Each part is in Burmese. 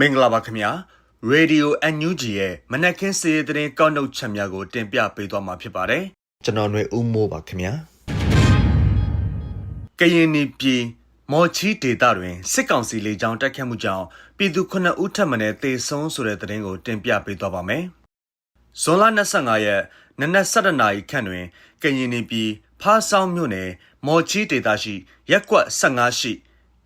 မင်္ဂလာပါခင်ဗျာရေဒီယိုအန်ယူဂျီရဲ့မနက်ခင်းစီးရီးသတင်းကောက်နှုတ်ချက်များကိုတင်ပြပေးသွားမှာဖြစ်ပါတယ်ကျွန်တော်ຫນွေဦးမိုးပါခင်ဗျာကရင်နီပြည်မော်ချီဒေတာတွင်စစ်ကောင်စီလေကြောင်းတိုက်ခတ်မှုကြောင့်ပြည်သူ9ဦးထပ်မံတေဆုံးဆိုတဲ့သတင်းကိုတင်ပြပေးသွားပါမယ်ဇွန်လ25ရက်နနက်7:00နာရီခန့်တွင်ကရင်နီပြည်ဖားဆောင်မြို့နယ်မော်ချီဒေတာရှိရက်ကွက်15ရှိ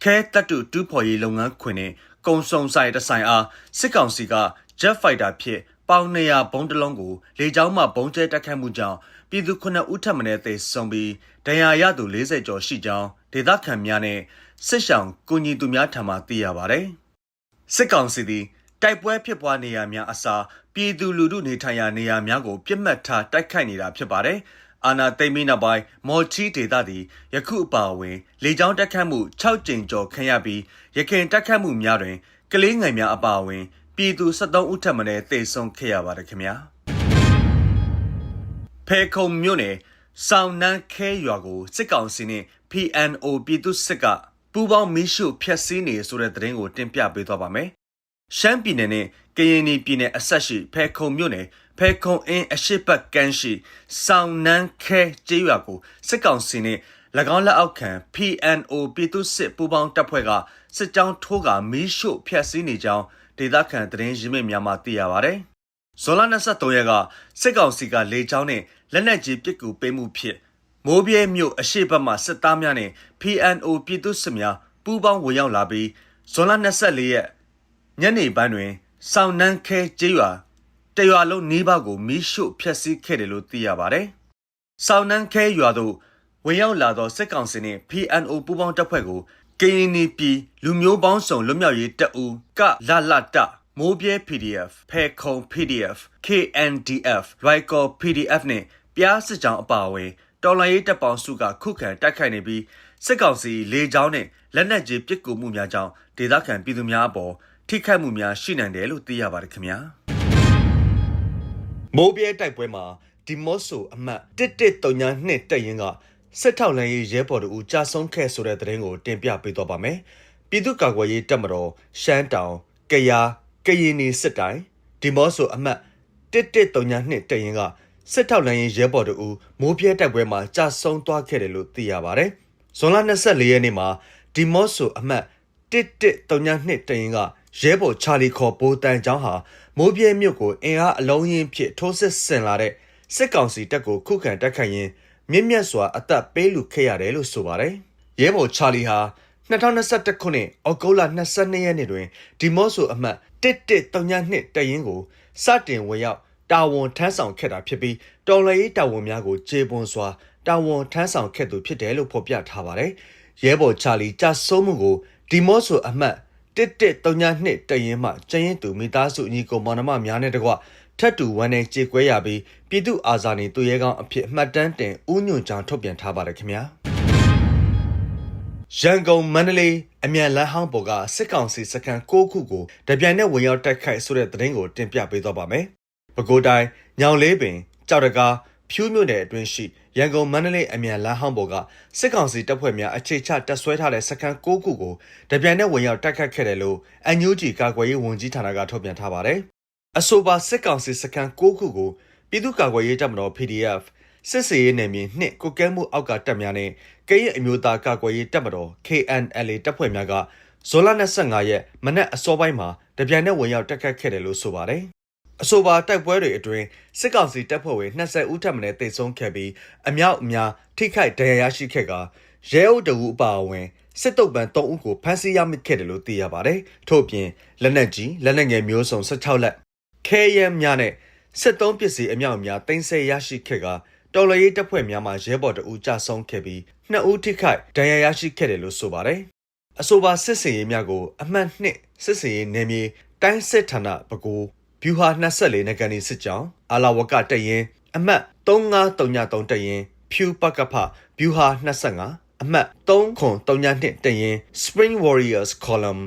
ခဲတက်တူတူးဖော်ရေးလုပ်ငန်းခွင်နှင့် ကုံစုံဆိုင်တဆိုင်အားစစ်ကောင်စီက Jet Fighter ဖြင့်ပေါင်200ဘုံးတစ်လုံးကိုလေကြောင်းမှဘုံကျဲတက်ခတ်မှုကြောင့်ပြည်သူ9ဦးထပ်မံသေဆုံးပြီးဒဏ်ရာရသူ40ကျော်ရှိကြောင်းဒေသခံများနဲ့စစ်ဆောင်ကုညီသူများထံမှသိရပါတယ်။စစ်ကောင်စီသည်တိုက်ပွဲဖြစ်ပွားနေရာများအစားပြည်သူလူထုနေထိုင်ရာနေရာများကိုပြစ်မှတ်ထားတိုက်ခိုက်နေတာဖြစ်ပါတယ်။ အာနာသိမ့်မီနောက်ပိုင်းမော်ချီဒေသသည်ယခုအပါအဝင် လေကြောင်းတက်ခတ်မှု6ကြိမ်ကျော်ခံရပြီးရခင်တက်ခတ်မှုများတွင်ကလေးငယ်များအပါအဝင် ပြည်သူ73ဦးထပ်မံတေဆုံးခဲ့ရပါတယ်ခင်ဗျာဖဲခုံမြို့နယ်ဆောင်းနန်းခဲရွာကိုစစ်ကောင်စီနှင့် PNO ပြည်သူစစ်ကပူးပေါင်းမီးရှို့ဖျက်ဆီးနေဆိုတဲ့သတင်းကိုတင်ပြပေးသွားပါမယ်ရှမ်းပြည်နယ်နဲ့ ကရင်ပြည်နယ်အဆက်ရှိဖဲခုံမြို့နယ်ဖဲခုံအင်းအရှိတ်ကန်းရှိဆောင်းနန်းခဲကျေးရွာကိုစစ်ကောင်စီနဲ့၎င်းလက်အောက်ခံ PNO ပြည်သူစစ်ပူးပေါင်းတပ်ဖွဲ့ကစစ်ကြောင်းထိုးကမီးရှို့ဖျက်ဆီးနေကြောင်းဒေသခံသတင်းရင်းမြစ်များမှသိရပါဗျ။ဇွန်လ23ရက်ကစစ်ကောင်စီကလေကြောင်းနဲ့လက်နက်ကြီးပစ်ကူပေးမှုဖြစ်မိုးပြဲမြို့အရှိတ်ဘက်မှစစ်သားများနဲ့ PNO ပြည်သူစစ်များပူးပေါင်းဝင်ရောက်လာပြီးဇွန်လ24ရက်ညနေပိုင်းတွင် ဆောင်းနန်းခဲကျေးရွာတရွာလုံးနီးပါးကိုမီးရှို့ဖျက်ဆီးခဲ့တယ်လို့သိရပါတယ်။ဆောင်းနန်းခဲရွာသို့ဝင်ရောက်လာသောစစ်ကောင်စီနှင့် PNO ပူးပေါင်းတပ်ဖွဲ့ကိုကရင်နီပြည်လူမျိုးပေါင်းစုံလွတ်မြောက်ရေးတပ်ဦးကလလတမိုးပြဲ PDF ဖဲခုံ PDF KNDF ရိုက်ကော PDF နှင့်ပြားစစ်ကြောင်းအပါအဝင်တော်လှန်ရေးတပ်ပေါင်းစုကခုခံတိုက်ခိုက်နေပြီးစစ်ကောင်စီလေကြောင်းနဲ့လက်နက်ကြီးပစ်ကူမှုများကြောင့်ဒေသခံပြည်သူများအပေါ် ထိခိုက်မှုများရှိနိုင်တယ်လို့သိရပါတယ်ခင်ဗျာမိုးပြဲတိုက်ပွဲမှာဒီမော့ဆိုအမတ်1132တက်ရင်ကစစ်ထောက်လန်ရေးရဲဘော်တို့ကြာဆုံးခဲ့ဆိုတဲ့သတင်းကိုတင်ပြပေးသွားပါမယ်ပြည်သူ့ကာကွယ်ရေးတပ်မတော်ရှမ်းတောင်ကယားကရင်နီစစ်တိုင်းဒီမော့ဆိုအမတ်1132တက်ရင်ကစစ်ထောက်လန်ရေးရဲဘော်တို့မိုးပြဲတိုက်ပွဲမှာကြာဆုံးသွားခဲ့တယ်လို့သိရပါတယ်ဇွန်လ24ရက်နေ့မှာဒီမော့ဆိုအမတ်1132တက်ရင်က ရဲဘော်ချာလီခေါ်ပိုးတန်ချောင်းဟာမိုးပြဲမြို့ကိုအင်အားအလုံးရင်းဖြင့်ထိုးစစ်ဆင်လာတဲ့စစ်ကောင်စီတပ်ကိုခုခံတိုက်ခိုက်ရင်းမြင့်မြတ်စွာအသက်ပေးလူခဲ့ရတယ်လို့ဆိုပါတယ်။ရဲဘော်ချာလီဟာ2021ခုနှစ်ဩဂုတ်လ22ရက်နေ့တွင်ဒီမော့ဆိုအမှတ်1132တရင်ကိုစတင်ဝင်ရောက်တာဝန်ထမ်းဆောင်ခဲ့တာဖြစ်ပြီးတော်လှန်ရေးတာဝန်များကိုခြေပွန်စွာတာဝန်ထမ်းဆောင်ခဲ့သူဖြစ်တယ်လို့ဖော်ပြထားပါတယ်။ရဲဘော်ချာလီကြဆုံးမှုကိုဒီမော့ဆိုအမှတ် 1132တရင်မှကျရင်သူမိသားစုညီကိုမောင်နှမများနဲ့တကွထက်တူဝမ်းနဲ့ကြေကွဲရပြီးပြည်သူအာဇာနည်သူရဲကောင်းအဖြစ်မှတ်တမ်းတင်ဥညွန့်ကြောင်ထုတ်ပြန်ထားပါတယ်ခင်ဗျာရန်ကုန်မန္တလေးအမြန်လမ်းဟောင်းပေါ်ကစစ်ကောင်စီစခန်း6ခုကိုတပြိုင်နက်ဝင်ရောက်တိုက်ခိုက်ဆိုတဲ့သတင်းကိုတင်ပြပေးသွားပါမယ်။ပဲခူးတိုင်းညောင်လေးပင်ကြောက်တကားဖြူးမြို့နယ်အတွင်းရှိ ရန်ကုန်မန္တလေးအမြန်လမ်းဟောင်းပေါ်ကစစ်ကောင်စီတပ်ဖွဲ့များအခြေချတပ်ဆွဲထားတဲ့စခန်း6ခုကိုတပြိုင်နက်ဝင်ရောက်တိုက်ခတ်ခဲ့တယ်လို့အန်ယူဂျီကာကွယ်ရေးဝန်ကြီးဌာနကထုတ်ပြန်ထားပါတယ်။အဆိုပါစစ်ကောင်စီစခန်း6ခုကိုပြည်သူ့ကာကွယ်ရေးတပ်မတော် PDF စစ်စေးရေးနယ်မြေနှင့်ကုကဲမှုအောက်ကတပ်များနဲ့ကရင်အမျိုးသားကာကွယ်ရေးတပ်မတော် KNLA တပ်ဖွဲ့များကဇွန်လ25ရက်မနက်အစောပိုင်းမှာတပြိုင်နက်ဝင်ရောက်တက်ခတ်ခဲ့တယ်လို့ဆိုပါတယ်။ အဆိုပါတိုက်ပွဲတွေအတွင်းစစ်ကောင်စီတပ်ဖွဲ့ဝင်20ဦးထပ်မံတေဆုံးခဲ့ပြီးအမြောက်အများထိခိုက်ဒဏ်ရာရရှိခဲ့ကရဲအုပ်တအူအပါအဝင်စစ်တုပ်ပန်း3ဦးကိုဖမ်းဆီးရမိခဲ့တယ်လို့သိရပါတယ်။ထို့ပြင်လက်နက်ကြီးလက်နက်ငယ်မျိုးစုံ16လက်ခဲရဲများနဲ့စစ်သုံးပစ္စည်းအမြောက်အများတင်ဆက်ရရှိခဲ့ကတော်လရေးတပ်ဖွဲ့များမှရဲဘော်တအူကြဆုံးခဲ့ပြီးနှစ်ဦးထိခိုက်ဒဏ်ရာရရှိခဲ့တယ်လို့ဆိုပါတယ်။အဆိုပါစစ်စင်ရေးများကိုအမှတ်နှစ်စစ်စင်ရေးနယ်မြေတိုင်းစစ်ဌာနပကူ ဗျူဟာ24နဂနီစစ်ကြောင်းအာလာဝကတရင်အမှတ်3533တရင်ဖြူပကဖဗျူဟာ25အမှတ်3ခွန်32တရင် Spring Warriors Column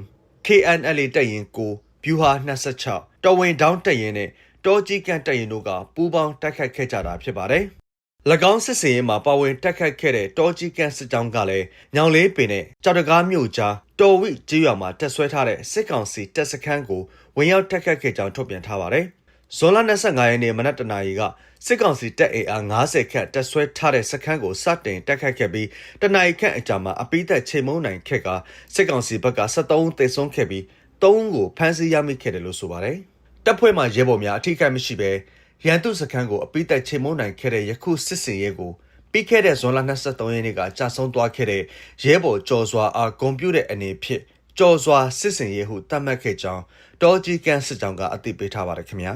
KNLA တရင်ကိုဗျူဟာ26တော်ဝင်ဒေါင်းတရင်နဲ့တောကြီးကန့်တရင်တို့ကပူးပေါင်းတိုက်ခိုက်ခဲ့ကြတာဖြစ်ပါတယ်၎င်းစစ်စင်ရေးမှာပါဝင်တက်ခတ်ခဲ့တဲ့တောကြီးကန်စစ်ကြောင်းကလည်းညောင်လေးပင်နဲ့ကြောက်တကားမြို့ကြားတော်ဝိကျေးရွာမှာတက်ဆွဲထားတဲ့စစ်ကောင်စီတပ်စခန်းကို ဝင်ရောက်တက်ခတ်ခဲ့ကြောင်းထုတ်ပြန်ထားပါတယ်။ဇွန်လ25ရက်နေ့မနက်တနာရီကစစ်ကောင်စီတပ်အင်အား90ခန့်တက်ဆွဲထားတဲ့စခန်းကိုစတင်တက်ခတ်ခဲ့ပြီးတနာရီခန့်အကြာမှာအပိသက်ချိန်မုံနိုင်ခက်ကစစ်ကောင်စီဘက်က73ဦးသေဆုံးခဲ့ပြီး3ဦးကိုဖမ်းဆီးရမိခဲ့တယ်လို့ဆိုပါတယ်။တပ်ဖွဲ့မှရဲဘော်များအထိခိုက်မရှိဘဲရန်သူစခန်းကိုအပိသက်ချိန်မုံနိုင်ခဲ့တဲ့ယခုစစ်စင်ရဲကိုပြီးခဲ့တဲ့ဇွန်လ23ရက်နေ့ကကြာဆုံးသွားခဲ့တဲ့ရဲဘော်ကျော်စွာအားဂုံပြူတဲ့အနေဖြင့် ကျော်စွာစစ်စင်ရဲဟုသတ်မှတ်ခဲ့ကြောင်းတောကြီးကန်စစ်ကြောင်းကအသိပေးထားပါတယ်ခင်ဗျာ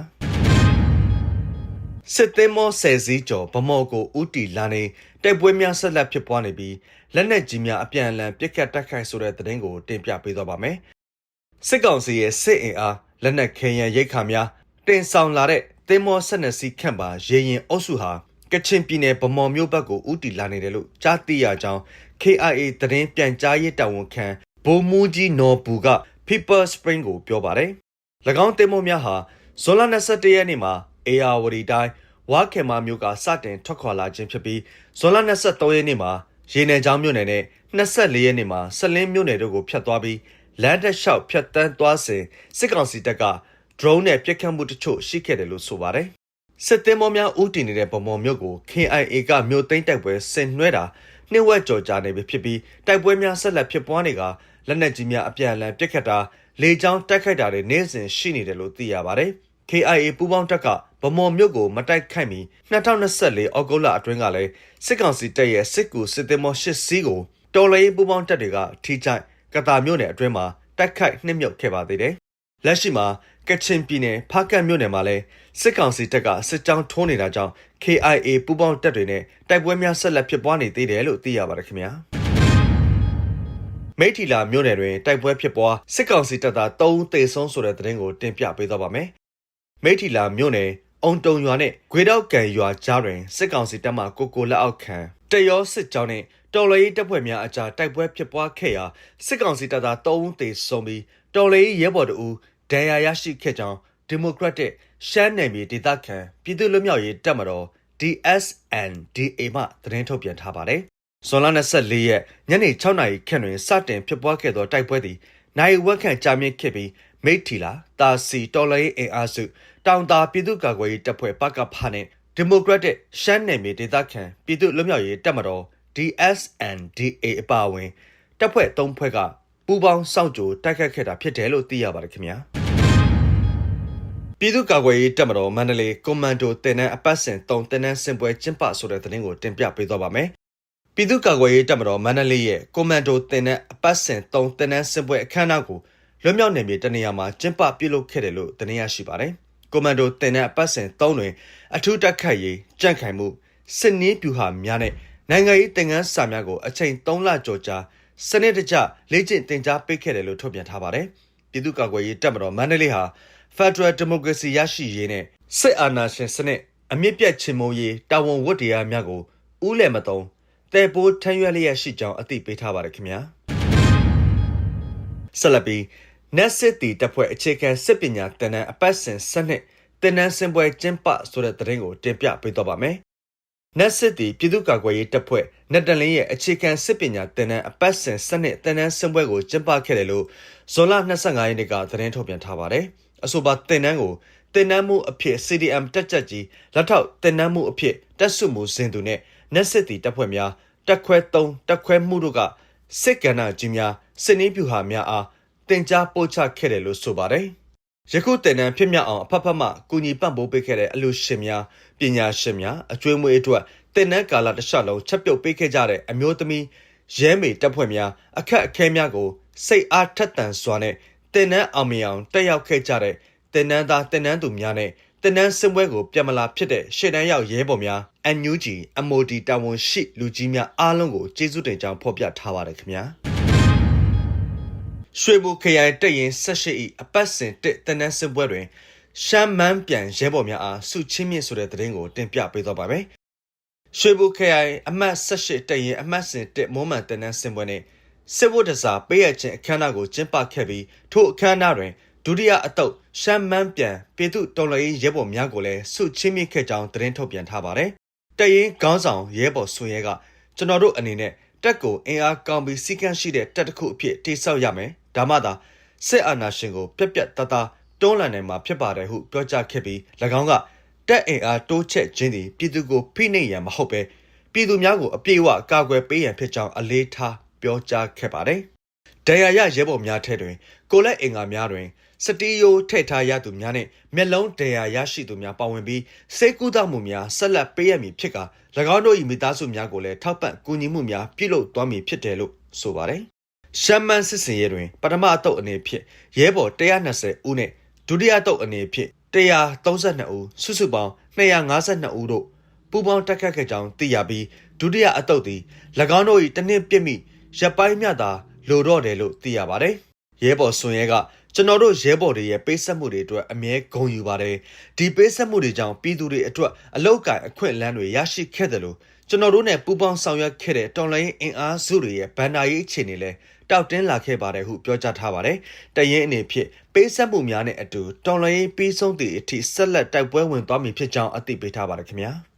စစ်သည်မောဆယ်စည်းကျော်ဗမော်ကိုဥတီလာနေတိုက်ပွဲများဆက်လက်ဖြစ်ပွားနေပြီးလက်နက်ကြီးများအပြန်အလှန်ပစ်ခတ်တိုက်ခိုက်ဆိုတဲ့သတင်းကိုတင်ပြပေးသွားပါမယ်စစ်ကောင်စီရဲ့စစ်အင်အားလက်နက်ခဲယံရိတ်ခါများတင်ဆောင်လာတဲ့သင်္ဘောဆက်နှစ်စီးခန့်ပါရေရင်အုပ်စုဟာကချင်ပြည်နယ်ဗမော်မြို့ဘက်ကိုဥတီလာနေတယ်လို့ကြားသိရကြောင်း KIA သတင်းပြန်ကြားရေးတာဝန်ခံ ဗိုလ်မှူးကြီးနော်ပူက People Spring ကိုပြောပါတယ်။၎င်းသင်္ဘောများဟာဇွန်လ21ရက်နေ့မှာအေယာဝတီတိုင်းဝါခေမာမြို့ကစတင်ထွက်ခွာလာခြင်းဖြစ်ပြီးဇွန်လ23ရက်နေ့မှာရေနယ်ချောင်းမြို့နယ်နဲ့24ရက်နေ့မှာဆလင်းမြို့နယ်တို့ကိုဖျက်သွားပြီးလမ်းတက်လျှောက်ဖျက်တန်းသွားစဉ်စစ်ကောင်စီတပ်က drone နဲ့ပစ်ခတ်မှုတချို့ရှိခဲ့တယ်လို့ဆိုပါတယ်။စစ်သည်မောများဦးတည်နေတဲ့ပုံမော်မြို့ကို KIA ကမြို့သိမ်းတိုက်ပွဲဆင်နွှဲတာနှိမ့်ဝက်ကြော်ကြနေပြီဖြစ်ပြီးတိုက်ပွဲများဆက်လက်ဖြစ်ပွားနေက လက်နက်ကြီးများအပြန်အလှန်ပစ်ခတ်တာလေကြောင်းတိုက်ခိုက်တာတွေနေ့စဉ်ရှိနေတယ်လို့သိရပါတယ်။ KIA ပူးပေါင်းတပ်ကဗမော်မြို့ကိုမတိုက်ခိုက်မီ2024ဩဂုတ်လအတွင်းကလည်းစစ်ကောင်စီတပ်ရဲ့စစ်ကူစစ်သည်မော၈စီးကိုတော်လှန်ရေးပူးပေါင်းတပ်တွေကထိကြိုက်ကတာမြို့နယ်အတွင်းမှာတိုက်ခိုက်နှိမ့်မြုပ်ခဲ့ပါသေးတယ်။လက်ရှိမှာကချင်ပြည်နယ်ဖားကတ်မြို့နယ်မှာလည်းစစ်ကောင်စီတပ်ကစစ်ကြောင်းထိုးနေတာကြောင့် KIA ပူးပေါင်းတပ်တွေနဲ့တိုက်ပွဲများဆက်လက်ဖြစ်ပွားနေသေးတယ်လို့သိရပါတယ်ခင်ဗျာ မိထီလာမြို့နယ်တွင်တိုက်ပွဲဖြစ်ပွားစစ်ကောင်စီတပ်သား3ဦးသေဆုံးဆိုတဲ့သတင်းကိုတင်ပြပေးသွားပါမယ်မိထီလာမြို့နယ်အုံတုံရွာနဲ့ဂွေတောက်ကန်ရွာကြားတွင်စစ်ကောင်စီတပ်မှကိုကိုလက်အောက်ခံတရောစစ်ကြောင်းနဲ့တော်လရေးတပ်ဖွဲ့များအကြားတိုက်ပွဲဖြစ်ပွားခဲ့ရာစစ်ကောင်စီတပ်သား3ဦးသေဆုံးပြီးတော်လရေးရဲဘော်တို့ဦးဒဏ်ရာရရှိခဲ့ကြောင်းဒီမိုကရက်တစ်ရှမ်းနယ်မြေဒေသခံပြည်သူ့လွတ်မြောက်ရေးတပ်မတော် DSNDA မှသတင်းထုတ်ပြန်ထားပါတယ်။ ဇွန်လ24ရက်ညနေ6နာရီခန့်တွင်စတင်ဖြစ်ပွားခဲ့သောတိုက်ပွဲသည်နိုင်ဝက်ခန့်ကြာမြင့်ခဲ့ပြီးမိတ်ထီလာတာစီတော်လိုင်းအင်အားစုတောင်တာပြည်သူ့ကာကွယ်ရေးတပ်ဖွဲ့ပကဖနဲ့ဒီမိုကရက်တစ်ရှမ်းနယ်မြေဒေသခံပြည်သူ့လွတ်မြောက်ရေးတပ်မတော် DSNDA အပါအဝင်တပ်ဖွဲ့၃ဖွဲ့ကပူးပေါင်းစောင့်ကြိုတိုက်ခတ်ခဲ့တာဖြစ်တယ်လို့သိရပါတယ်ခင်ဗျာ။ပြည်သူ့ကာကွယ်ရေးတပ်မတော်မန္တလေးကွန်မန်ဒိုတင်နန်းအပတ်စဉ်3တင်နန်းစင်ပွဲကျင်းပဆိုတဲ့သတင်းကိုတင်ပြပေးသွားပါမယ်။ ပြည်သူ့ကာကွယ်ရေးတပ်မတော်မန္တလေးရဲ့ကွန်မန်ဒိုတင်နန်းအပတ်စဉ်3တင်နန်းစင်ပွဲအခမ်းအနားကိုလွတ်မြောက်နယ်မြေတနေရာမှာကျင်းပပြုလုပ်ခဲ့တယ်လို့တင်ရရှိပါတယ်။ကွန်မန်ဒိုတင်နန်းအပတ်စဉ်3တွင်အထူးတက်ခတ်ရေးကြန့်ခိုင်မှုစစ်နည်းပြူဟာများနဲ့နိုင်ငံရေးတင်ငန်းစာများကိုအချိန်3လကျော်ကြာစနစ်တကျလေ့ကျင့်သင်ကြားပေးခဲ့တယ်လို့ထုတ်ပြန်ထားပါတယ်။ပြည်သူ့ကာကွယ်ရေးတပ်မတော်မန္တလေးဟာ Federal Democracy ရရှိရေးနဲ့စစ်အာဏာရှင်စနစ်အမြင့်ပြတ်ချေမှုန်းရေးတာဝန်ဝတ္တရားများကိုဥလည်မသုံး တဲပိုးထမ်းရွက်လျက်ရှိကြောင်းအသိပေးထားပါတယ်ခင်ဗျာဆက်လက်ပြီးနက်စစ်တီတပ်ဖွဲ့အခြေခံစစ်ပညာသင်တန်းအပတ်စဉ်စနစ်သင်တန်းစင်ပွဲကျင်းပဆိုတဲ့သတင်းကိုတင်ပြပေးတော့ပါမယ်နက်စစ်တီပြည်သူ့ကာကွယ်ရေးတပ်ဖွဲ့နက်တလင်းရဲ့အခြေခံစစ်ပညာသင်တန်းအပတ်စဉ်စနစ်သင်တန်းစင်ပွဲကိုကျင်းပခဲ့တယ်လို့ဇွန်လ25ရက်နေ့ကသတင်းထုတ်ပြန်ထားပါတယ်။အဆိုပါတင်နန်းကိုတင်နန်းမှုအဖြစ် CDM တက်ကြကြီးလက်ထောက်တင်နန်းမှုအဖြစ်တက်ဆုမှုစင်သူနဲ့ နက်စစ်တီတပ်ဖွဲ့များတက်ခွဲ3တက်ခွဲမှုတို့ကစစ်ကဏ္ဍကြီးများစစ်နည်းပြူဟာများအားတင် जा ပို့ချခဲ့တယ်လို့ဆိုပါတယ်ယခုတင်နန်းဖြစ်မြောက်အောင်အဖက်ဖက်မှကူညီပံ့ပိုးပေးခဲ့တဲ့အလူရှင်များပညာရှင်များအကျွေးမွေးအတွက်တင်နန်းကာလတစ်လျှောက်လုံးချက်ပြုတ်ပေးခဲ့ကြတဲ့အမျိုးသမီးရဲမေတပ်ဖွဲ့များအခက်အခဲများကိုစိတ်အားထက်သန်စွာနဲ့တင်နန်းအောင်မြင်အောင်တက်ရောက်ခဲ့ကြတဲ့တင်နန်းသားတင်နန်းသူများနဲ့ တင်နန်းစင်ပွဲကိုပြန်မလာဖြစ်တဲ့ရှေ့တန်းရောက်ရဲဘော်များ NUG MOD တာဝန်ရှိလူကြီးများအားလုံးကိုကျေးဇူးတင်ကြောင်းဖော်ပြထားပါတယ်ခင်ဗျာရွှေဘူခရိုင်တက်ရင်18ဤအပတ်စဉ်တက်တင်နန်းစင်ပွဲတွင်ရှမ်းမန်းပြန်ရဲဘော်များအားစုချင်းမြင့်ဆိုတဲ့သတင်းကိုတင်ပြပေးသွားပါမယ်ရွှေဘူခရိုင်အမှတ်18တက်ရင်အမှတ်စဉ်တက်မွမ်းမန်တင်နန်းစင်ပွဲနဲ့စစ်ဝတ်တစားပေးရခြင်းအခမ်းအနားကိုကျင်းပခဲ့ပြီးထိုအခမ်းအနားတွင်ဒုတိယအတုပ် ရှမ်းမန်းပြန်ပြည်သူတော်လှန်ရေးရဲဘော်များကိုလည်းစုချင်းမြင့်ခဲ့ကြောင်းသတင်းထုတ်ပြန်ထားပါတယ်။တတရင်ခေါင်းဆောင်ရဲဘော်ဆွေရဲကကျွန်တော်တို့အနေနဲ့တက်ကိုအင်အားကောင်းပြီးစီကံရှိတဲ့တက်တစ်ခုအဖြစ်တိစောက်ရမယ်ဒါမှသာစစ်အာဏာရှင်ကိုပြက်ပြက်တသားတွန်းလှန်နိုင်မှာဖြစ်ပါတယ်ဟုပြောကြားခဲ့ပြီး၎င်းကတက်အင်အားတိုးချက်ခြင်းသည်ပြည်သူကိုဖိနှိပ်ရန်မဟုတ်ပဲပြည်သူများကိုအပြည့်အဝကာကွယ်ပေးရန်ဖြစ်ကြောင်းအလေးထားပြောကြားခဲ့ပါတယ်ဒဏ်ရာရရဲဘော်များထဲတွင်ကိုလက်အင်္ဂါများတွင် စတီယိုထည့်ထားရသူများနှင့်မျက်လုံးဒဏ်ရာရရှိသူများပါဝင်ပြီးစိတ်ကူးသမှုများဆက်လက်ပေးရမည်ဖြစ်ကာ၎င်းတို့၏မိသားစုများကိုလည်းထောက်ပံ့ကူညီမှုများပြုလုပ်သွားမည်ဖြစ်တယ်လို့ဆိုပါတယ်။ရှမ်းမန်းစစ်စင်ရဲတွင် ပထမအတုပ်အနေဖြင့်ရဲဘော်120ဦးနှင့်ဒုတိယအတုပ်အနေဖြင့်132ဦးစုစုပေါင်း252ဦးတို့ပူးပေါင်းတက်ခတ်ခဲ့ကြောင်းသိရပြီးဒုတိယအတုပ်သည်၎င်းတို့၏တနည်းပြစ်မိရပ်ပိုင်းမြသာလိုတော့တယ်လို့သိရပါတယ်။ရဲဘော်ဆွန်ရဲက ကျွန်တော်တို့ရဲဘော်တွေရဲ့ပေးဆက်မှုတွေအတွက်အမြဲဂုဏ်ယူပါတယ်ဒီပေးဆက်မှုတွေကြောင့်ပြည်သူတွေအတွက်အလောက်ကိုင်အခွင့်အလမ်းတွေရရှိခဲ့တယ်လို့ကျွန်တော်တို့နဲ့ပူးပေါင်းဆောင်ရွက်ခဲ့တဲ့တော်လိုင်းအင်အားစုတွေရဲ့ဗန်နာရေးအခြေအနေလဲတောက်တင်းလာခဲ့ပါတယ်ဟုပြောကြားထားပါတယ်တရင်အနေဖြင့်ပေးဆက်မှုများနဲ့အတူတော်လိုင်းပြီးဆုံးသည့်အထိဆက်လက်တိုက်ပွဲဝင်သွားမည်ဖြစ်ကြောင်းအသိပေးထားပါတယ်ခင်ဗျာ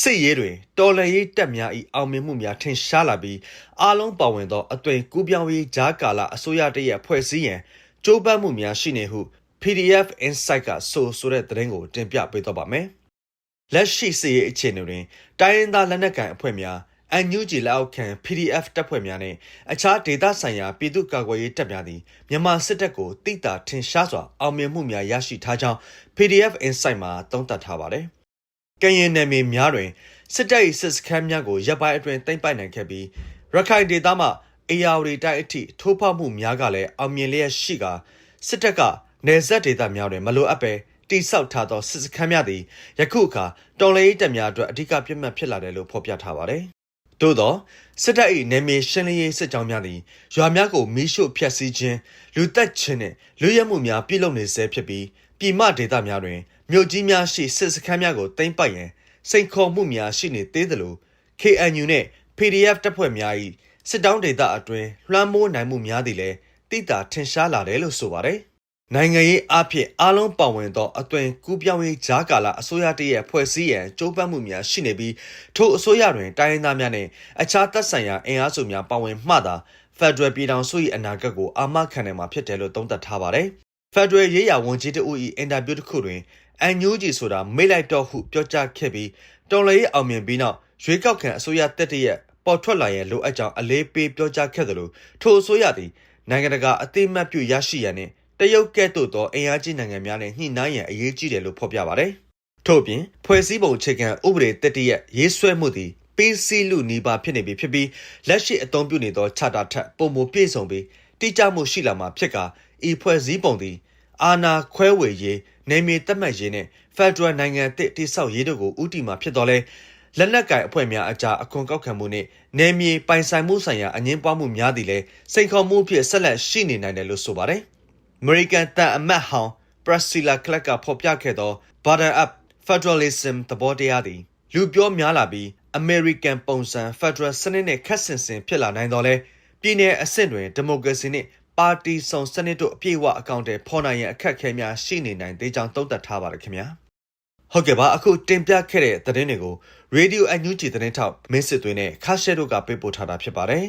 စစ်ရေးတွင်တော်လှန်ရေးတပ်များ၏အောင်မြင်မှုများထင်ရှားလာပြီးအားလုံးပါဝင်သောအသွင်ကူးပြောင်းရေးဂျားကာလအစိုးရတရက်ဖွဲ့စည်းရန်ကြိုးပမ်းမှုများရှိနေဟု PDF Insight ကဆိုဆိုတဲ့သတင်းကိုတင်ပြပေးတော့ပါမယ်။လက်ရှိစစ်ရေးအခြေအနေတွင်တိုင်းရင်းသားလက်နက်ကိုင်အဖွဲ့များအန်ယူဂျီလက်အောက်ခံ PDF တပ်ဖွဲ့များနဲ့အခြားဒေသဆိုင်ရာပြည်သူ့ကာကွယ်ရေးတပ်များသည်မြန်မာစစ်တပ်ကိုတိတာထင်ရှားစွာအောင်မြင်မှုများရရှိထားကြောင်း PDF Insight မှာသုံးသပ်ထားပါတယ်။ ကရင်နယ်မြေများတွင်စစ်တပ်၏စစ်စခန်းများကိုရပ်ပိုင်းအတွင်းသိမ်းပိုက်နိုင်ခဲ့ပြီးရခိုင်ဒေသမှအေယာဝတီတိုက်အထိထိုးဖောက်မှုများကလည်းအောင်မြင်လျက်ရှိကာစစ်တပ်ကနေဆက်ဒေသများတွင်မလိုအပ်ပဲတိဆောက်ထားသောစစ်စခန်းများသည်ယခုအခါတော်လှန်ရေးတပ်များအတွက်အဓိကပြစ်မှတ်ဖြစ်လာတယ်လို့ဖော်ပြထားပါတယ်။သို့သောစစ်တပ်၏နယ်မြေရှင်းလင်းရေးစစ်ကြောင်းများသည်ရွာများကိုမီးရှို့ဖျက်ဆီးခြင်းလူသက်ခြင်းနှင့်လူရဲမှုများပြုလုပ်နေဆဲဖြစ်ပြီးပြည်မဒေသများတွင် မြို့ကြီးများရှိစစ်စခန်းများကိုသိမ်းပိုက်ရန်စိန်ခေါ်မှုများရှိနေသေးသလို KNU နှင့် PDF တပ်ဖွဲ့များ၏စစ်တောင်းဒေသအတွင်းလွှမ်းမိုးနိုင်မှုများသည်လည်းတိတာထင်ရှားလာတယ်လို့ဆိုပါတယ်။နိုင်ငံရေးအဖြစ်အားလုံးပါဝင်သောအသွင်ကူးပြောင်းရေးဂျားကာလာအစိုးရတရဲ့ဖွဲ့စည်းရန်ကြိုးပမ်းမှုများရှိနေပြီးထိုအစိုးရတွင်တိုင်းရင်းသားများနှင့်အခြားသက်ဆိုင်ရာအင်အားစုများပါဝင်မှသာဖက်ဒရယ်ပြည်ထောင်စု၏အနာဂတ်ကိုအာမခံနိုင်မှာဖြစ်တယ်လို့သုံးသပ်ထားပါတယ်။ဖက်ဒရယ်ရေးရာဝန်ကြီးတဦး၏အင်တာဗျူးတစ်ခုတွင် အန်ညိုဂျီဆိုတာမေ့လိုက်တော့ဟုပြောကြားခဲ့ပြီးတော်လှန်ရေးအောင်မြင်ပြီးနောက်ရွေးကောက်ခံအစိုးရတက်တရက်ပေါ်ထွက်လာရန်လိုအပ်ကြောင်းအလေးပေးပြောကြားခဲ့သလိုထိုအစိုးရသည်နိုင်ငံတကာအသိမှတ်ပြုရရှိရန်နှင့်တရုတ်ကဲ့သို့သောအင်အားကြီးနိုင်ငံများနဲ့ညှိနှိုင်းရန်အရေးကြီးတယ်လို့ဖော်ပြပါတယ်။ထို့ပြင်ဖွဲ့စည်းပုံအခြေခံဥပဒေတက်တရက်ရေးဆွဲမှုသည်ပေးစည်းလူနီးပါးဖြစ်နေပြီဖြစ်ပြီးလက်ရှိအသုံးပြုနေသောခြာတာထက်ပုံမပြည့်စုံပြီးတိကျမှုရှိလာမှာဖြစ်ကာဤဖွဲ့စည်းပုံသည်အာဏာခွဲဝေရေး နေမြေတက်မှတ်ရေးနဲ့ဖက်ဒရယ်နိုင်ငံတစ်တိဆောက်ရေးတို့ကိုဥတီမှာဖြစ်တော်လဲလက်နက်ကင်အဖွဲ့များအကြားအခွန်ကောက်ခံမှုနဲ့နေမြေပိုင်ဆိုင်မှုဆိုင်ရာအငင်းပွားမှုများသည်လည်းစိန်ခေါ်မှုဖြစ်ဆက်လက်ရှိနေနိုင်တယ်လို့ဆိုပါတယ်။ American တန်အမတ်ဟောင်း Priscilla Clark ကဖော်ပြခဲ့သော Border Up Federalism သဘောတရားသည်လူပြောများလာပြီး American ပုံစံ Federal စနစ်နဲ့ခက်ဆင်ဆင်ဖြစ်လာနိုင်တော်လဲပြည်내အဆင့်တွင်ဒီမိုကရေစီနှင့် ပါတီစုံစနစ်တို့အပြည့်အဝအကောင့်တွေဖော်နိုင်ရန်အခက်အခဲများရှိနေနိုင်သေးကြောင်းသုံးသပ်ထားပါတယ်ခင်ဗျာဟုတ်ကဲ့ပါအခုတင်ပြခဲ့တဲ့သတင်းတွေကို Radio NUG သတင်းထောက်မင်းစစ်သွင်းနဲ့ခါရှဲတို့ကပေးပို့ထားတာဖြစ်ပါတယ်